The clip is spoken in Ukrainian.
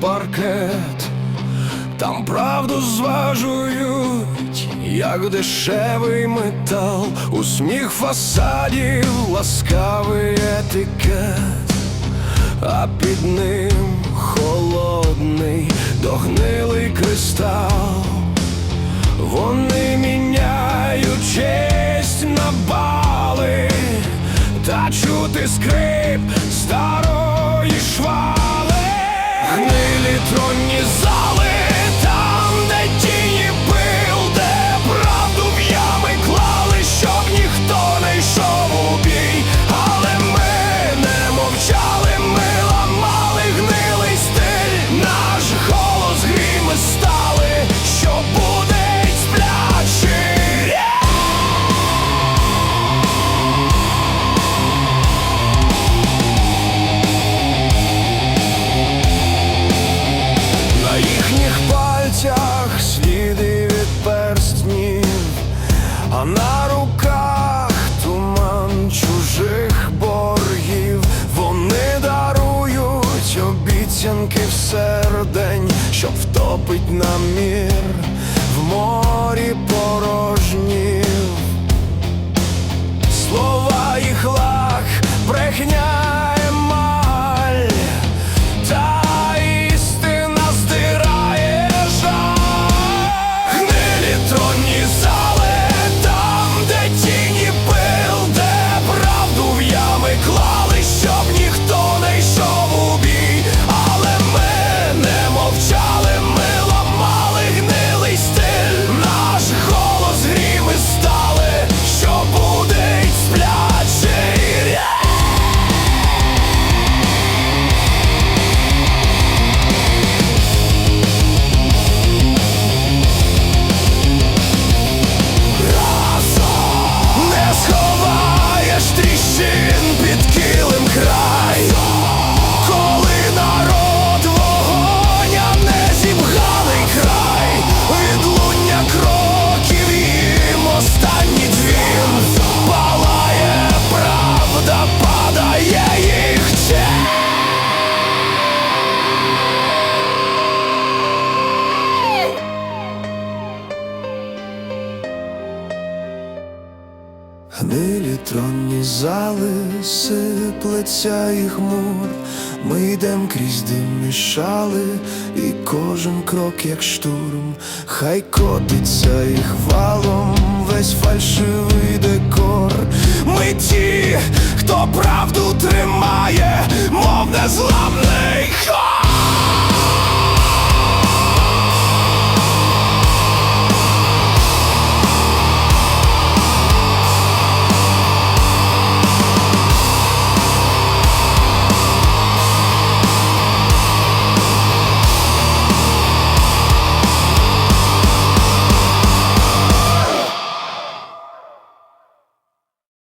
паркет, там правду зважують, як дешевий метал, у сміх фасадів, ласкавий етикет, а під ним холодний, догнилий кристал. Вони міняють честь на бали, та чути скрип старої обіцянки в сердень, щоб втопить нам мір в морі Гнилі тронні зали, сиплеться і хмур, ми йдем крізь дим мішали, і кожен крок, як штурм, хай котиться і хвалом весь фальшивий декор. Ми ті, хто правду тримає, мов незламний хор.